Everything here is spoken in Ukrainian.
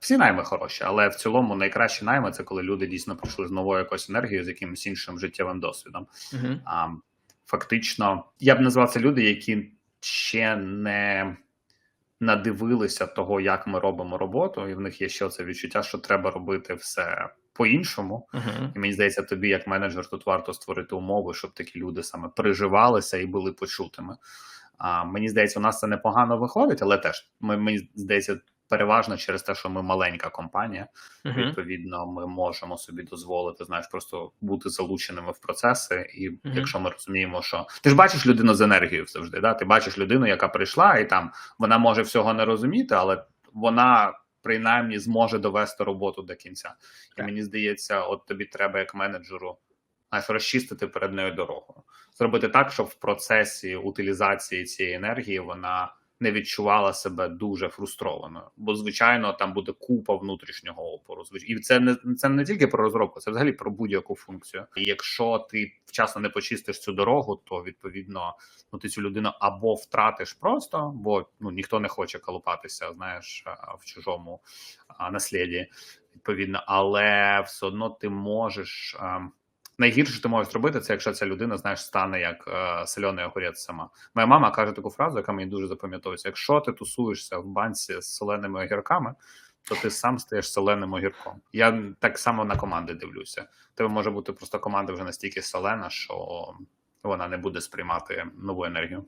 Всі найми хороші, але в цілому найкращі найми це коли люди дійсно прийшли з новою якоюсь енергією, з якимось іншим життєвим досвідом. Угу. А, фактично, я б назвав це люди, які ще не надивилися того, як ми робимо роботу, і в них є ще це відчуття, що треба робити все по-іншому. Угу. І мені здається, тобі, як менеджер, тут варто створити умови, щоб такі люди саме переживалися і були почутими. А, мені здається, у нас це непогано виходить, але теж ми, мені здається, переважно через те, що ми маленька компанія. Угу. Відповідно, ми можемо собі дозволити, знаєш, просто бути залученими в процеси. І Мгм. якщо ми розуміємо, що ти ж бачиш людину з енергією завжди, да? ти бачиш людину, яка прийшла, і там вона може всього не розуміти, але вона принаймні зможе довести роботу до кінця. І мені здається, от тобі треба як менеджеру знаєш, розчистити перед нею дорогу, зробити так, щоб в процесі утилізації цієї енергії вона не відчувала себе дуже фрустрованою, бо звичайно там буде купа внутрішнього опору. І це не це не тільки про розробку, це взагалі про будь-яку функцію. І якщо ти вчасно не почистиш цю дорогу, то відповідно ну ти цю людину або втратиш просто, бо ну ніхто не хоче колупатися, знаєш, в чужому насліді, відповідно, але все одно ти можеш. Найгірше, ти можеш зробити, це якщо ця людина, знаєш, стане як е, сольоний огурець сама. Моя мама каже таку фразу, яка мені дуже запам'ятовується: якщо ти тусуєшся в банці з соленими огірками, то ти сам стаєш соленим огірком. Я так само на команди дивлюся. Тебе може бути просто команда вже настільки солена, що вона не буде сприймати нову енергію.